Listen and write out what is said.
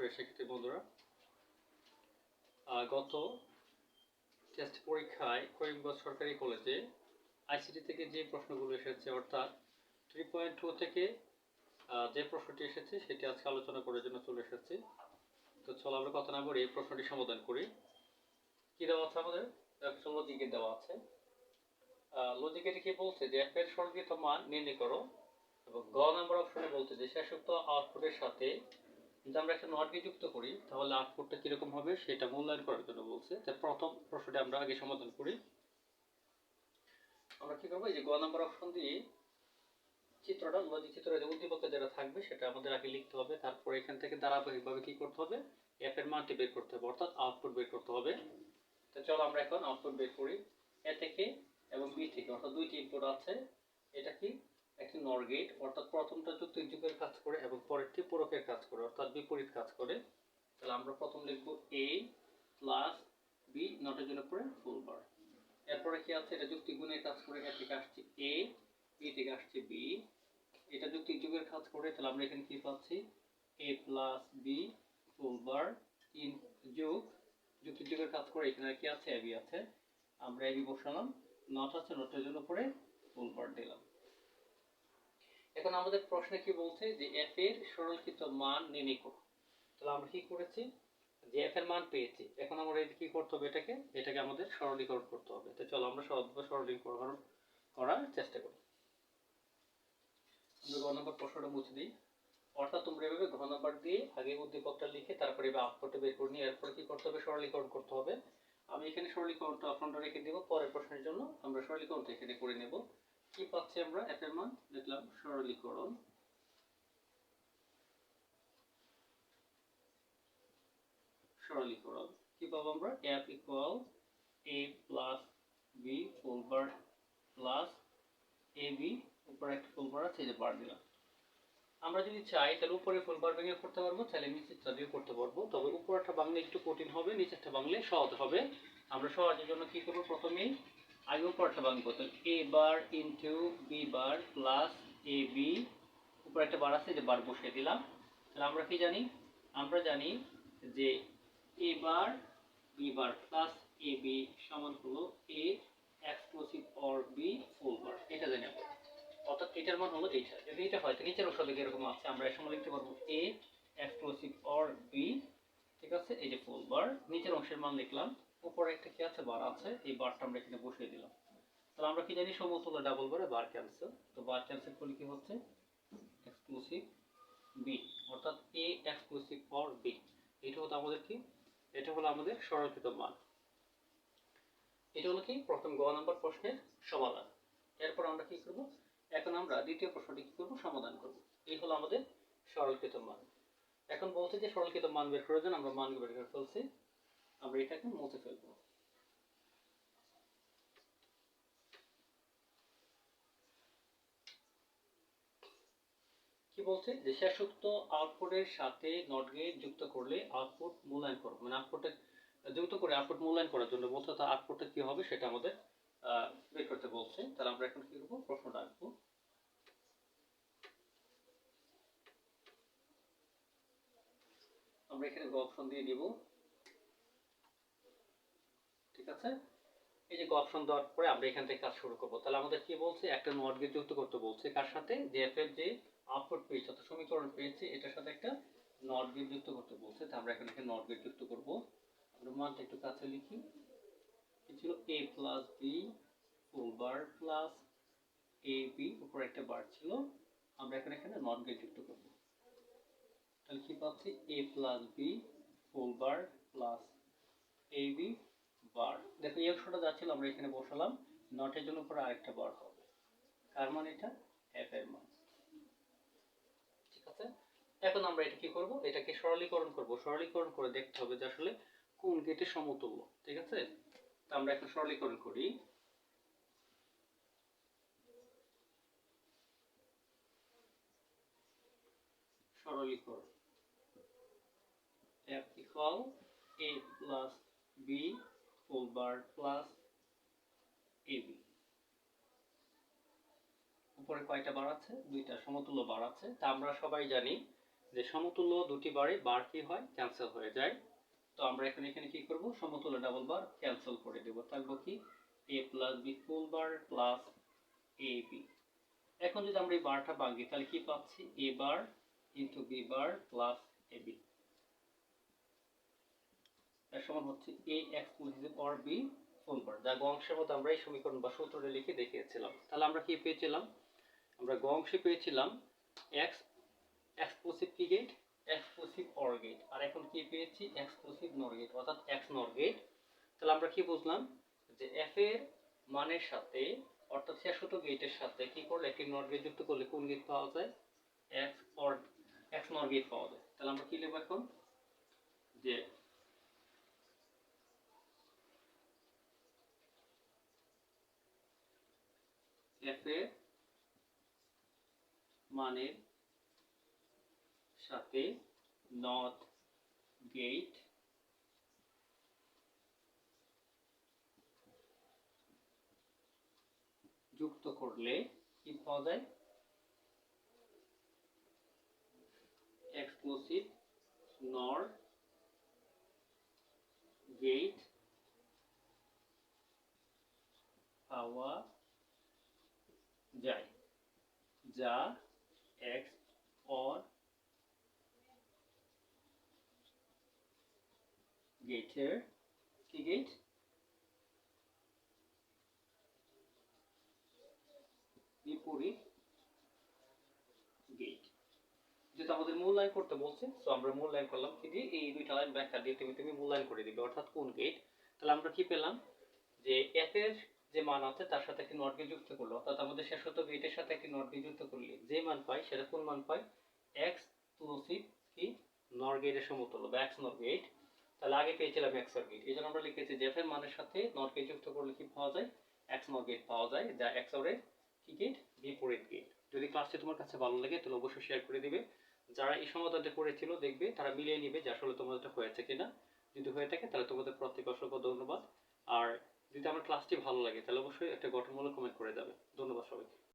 প্রিয় শিক্ষার্থী বন্ধুরা গত টেস্ট পরীক্ষায় করিমগঞ্জ সরকারি কলেজে আইসিটি থেকে যে প্রশ্নগুলো এসেছে, অর্থাৎ থ্রি পয়েন্ট টু থেকে যে প্রশ্নটি এসেছে সেটি আজকে আলোচনা করার জন্য চলে এসেছি। তো চলো আমরা কথা না বলে এই প্রশ্নটি সমাধান করি। কি দেওয়া আছে আমাদের? লজিকে দেওয়া আছে। লজিকে কি বলছে যে এফ এর সরঞ্জিত মান নির্ণয় করো এবং গ নাম্বার অপশনে বলছে যে, শেষোক্ত আউটপুটের সাথে যদি আমরা একটা নট দিয়ে যুক্ত করি, তাহলে আউটপুটটা কীরকম হবে সেটা মূল্যায়ন করার জন্য বলছে। তাই প্রথম প্রশ্নটি আমরা আগে সমাধান করি। আমরা কি করব? এই যে গ নাম্বার অপশন দিয়ে চিত্রটা লজিক চিত্র যে উদ্দীপকে যেটা থাকবে, সেটা আমাদের আগে লিখতে হবে। তারপরে এখান থেকে ধারাবাহিকভাবে কি করতে হবে? এফ এর মানটি বের করতে হবে, অর্থাৎ আউটপুট বের করতে হবে। তো চলো আমরা এখন আউটপুট বের করি। এ থেকে এবং বি থেকে, অর্থাৎ দুইটি ইনপুট আছে। এটা কি? নর গেট অর্থাৎ প্রথমটা যুগের কাজ করে এবং পরেরটি পূরকের কাজ করে, অর্থাৎ বিপরীত কাজ করে। তাহলে আমরা প্রথম লিখব এ প্লাস বি নটের জন্য পরে ফুল বার এরপরে কি আছে? এটা যুক্তি গুণের কাজ করে এ থেকে আসছে এ বি থেকে আসছে বি এটা যুক্তি যুগের কাজ করে, তাহলে আমরা এখানে কি পাচ্ছি? এ প্লাস বি ফুল বার তিন যোগ। যুক্তি যুগের কাজ করে, এখানে কি আছে? এবি আছে। আমরা এবি বসালাম। নট আছে নটের জন্য পরে এখন আমাদের প্রশ্নে কি বলছে যে এফ এর সরলীকৃত মান নির্ণয় করো। তাহলে আমরা কি করেছি? যে এফ এর মান পেয়েছি। এখন আমরা কি করতে হবে এটাকে? এটাকে আমাদের সরলীকরণ করতে হবে। তো চলো আমরা সহজভাবে সরলীকরণ করার চেষ্টা করি। আমরা ঘ নম্বর প্রশ্নটা মুছে দিই। অর্থাৎ তোমরা এভাবে ঘ নম্বর দিয়ে আগে উদ্দীপকটা লিখে তারপরে এবার আউটপুটটা বের করে নিয়ে এরপরে কি করতে হবে? সরলীকরণ করতে হবে। আমি এখানে সরলীকরণটা অপশনটা রেখে দেবো। পরের প্রশ্নের জন্য আমরা সরলীকরণটা এখানে করে নেব। কি পাচ্ছি আমরা? এফ এর মান লিখলাম সরলীকরণ সরলীকরণ কি পাবো আমরা? F equal A plus B full bar plus A B উপরে একটা ফুল বার আছে যে বার দিলাম। আমরা যদি চাই, তাহলে উপরে ফুল বার ভেঙে করতে পারব চাইলে নিচেরটা দিয়ে করতে পারব। তবে উপরেরটা বাংলা একটু কঠিন হবে, নিচেরটা বাংলে সহজ হবে। আমরা সহজের জন্য কি করব? প্রথমেই আগে উপরটা ভাঙবো A bar into B bar plus A B উপরে একটা বার আছে, যে বার বসিয়ে দিলাম। তাহলে আমরা কি জানি? আমরা জানি যে A bar B bar plus A B সমান হলো A exclusive or B full bar এটা জানি অর্থাৎ এটার মান হলো এইটা। যদি এটা হয়, তো নিচের দিকে এরকম আছে। আমরা এর সময় লিখতে পারব এ এক্সক্লুসিভ অর বি ঠিক আছে? এই যে ফুল বার নিচের অংশের মান লিখলাম। উপরে একটা কি আছে? বার আছে। এই বারটা আমরা এখানে বসিয়ে দিলাম। তাহলে আমরা কি জানি? সমতুল্য ডাবল বারে বার ক্যান্সেল তো বার ক্যান্সেল করলে কি হচ্ছে? এক্সক্লুসিভ বি অর্থাৎ এ এক্সক্লুসিভ অর বি এটা হলো আমাদের কি? এটা হলো আমাদের সরলীকৃত মান। এটা হলো কি? প্রথম গ নম্বর প্রশ্নের সমাধান। এরপর আমরা কি করব? এখন আমরা দ্বিতীয় প্রশ্নটি কি করব? সমাধান করব। এই হলো আমাদের সরলীকৃত মান। এখন বলছে যে সরলীকৃত মান বের করার আমরা মান বের করে ফেলছি। আমরা এটাকে মুছে ফেলব। কি বলছে? যে শেষোক্ত আউটপুটের সাথে নট গেট যুক্ত করলে আউটপুট মূল্যায়ন করো। মানে আউটপুটে যুক্ত করে আউটপুট মূল্যায়ন করার জন্য বলছে তার আউটপুটটা কি হবে সেটা আমাদের বের করতে বলছে। তাহলে আমরা এখন কি করব? প্রশ্নটা আঁকবো। আমরা এখানে অপশন দিয়ে দিব আছে? এই যে অপশন দেওয়ার পরে আমরা এখান থেকে কাজ শুরু করব। তাহলে আমাদের কি বলছে? একটা নট গেট যুক্ত করতে বলছে। কার সাথে? যে এফ এর যে আউটপুট পেয়েছে, অর্থাৎ সমীকরণ পেয়েছে, এটার সাথে একটা নট গেট যুক্ত করতে বলছে। তো আমরা এখানে নট গেট যুক্ত করব। আমরা মানটা একটু কাছে লিখি। কি ছিল? A plus B full bar plus A B উপরে একটা বার ছিল। আমরা এখন এখানে নট গেট যুক্ত করব। তাহলে কি পাচ্ছি? A plus B full bar plus A B bar. দেখো, এই অংশটা যাচ্ছিল আমরা এখানে বসালাম। নটের জন্য পরে আরেকটা বার হবে। কার মান এটা? এফ এর মান। ঠিক আছে? এখন আমরা এটা কি করব? এটাকে সরলীকরণ করব। সরলীকরণ করে দেখতে হবে যে আসলে কোন গেটে সমতুল্য। ঠিক আছে? তা আমরা এখন সরলীকরণ করি। সরলীকরণ। F equal a plus b full bar plus ab উপরে কয়টা বার আছে? দুইটা সমতুল্য বার আছে। তা আমরা সবাই জানি যে সমতুল্য দুটি বারে বার কি হয়? ক্যান্সেল হয়ে যায়। তো আমরা এখানে এখানে কি করব? সমতুল্য ডাবল বার ক্যান্সেল করে দেব। থাকব কি? A plus B full bar plus A B এখন যদি আমরা এই বারটা ভাঙি, তাহলে কি পাচ্ছি? A bar into B bar plus A B এর সমান হচ্ছে A x the power B full বার যা গ অংশের মধ্যে আমরা এই সমীকরণ বা সূত্রটা লিখে দেখিয়েছিলাম। তাহলে আমরা কি পেয়েছিলাম? আমরা গ অংশে পেয়েছিলাম এক্স এক্সক্লুসিভ কি গেট এক্সক্লুসিভ অর গেট আর এখন কি পেয়েছি? এক্সক্লুসিভ নর গেট অর্থাৎ এক্স নর গেট তাহলে আমরা কি বুঝলাম? যে এফ এর মানের সাথে, অর্থাৎ শেষত গেটের সাথে কি করলে একটি নর গেট যুক্ত করলে কোন গেট পাওয়া যায়? এক্স অর এক্স নর গেট পাওয়া যায়। তাহলে আমরা কি লিখব এখন? যে এফ এর মানের সাথে নট গেট যুক্ত করলে কি পাওয়া যায়? এক্সক্লুসিভ নর গেট পাওয়া যায় যা এক্স অর গেটের কি গেট? আমাদের মূল্যায়ন করতে বলছে আমরা মূল্যায়ন করলাম কি এই দিয়ে তুমি তুমি মূল্যায়ন করে দিবে, অর্থাৎ কোন তাহলে আমরা কি পেলাম? যে এফ এর যে মান আছে তার সাথে একটি নট যুক্ত করল, অর্থাৎ আমাদের শেষ শেষত গেটের সাথে একটি নট যুক্ত করলে, যে মান পাই সেটা কোন মান পাই? এক্স ক্লুসিভ কি? নর গেটের সমতুল্য, বা এক্স নর গেট তাহলে আগে পেয়েছিলাম এক্স গেট এই জন্য আমরা লিখেছি এর মানের সাথে নট গেট যুক্ত করলে কি পাওয়া যায়? এক্স নর পাওয়া যায়, যা এক্স অরের কি গেট বিপরীত গেট যদি ক্লাসটি তোমার কাছে ভালো লাগে, তাহলে অবশ্যই শেয়ার করে দিবে। যারা এই সমাধানটা করেছিল, দেখবে তারা মিলিয়ে নিবে যে আসলে তোমাদের হয়েছে কিনা। যদি হয়ে থাকে, তাহলে তোমাদের প্রত্যেক অসংখ্য ধন্যবাদ। আর যদি আমার ক্লাসটি ভালো লাগে তাহলে অবশ্যই একটা গঠনমূলক কমেন্ট করে যাবে ধন্যবাদ সবাইকে।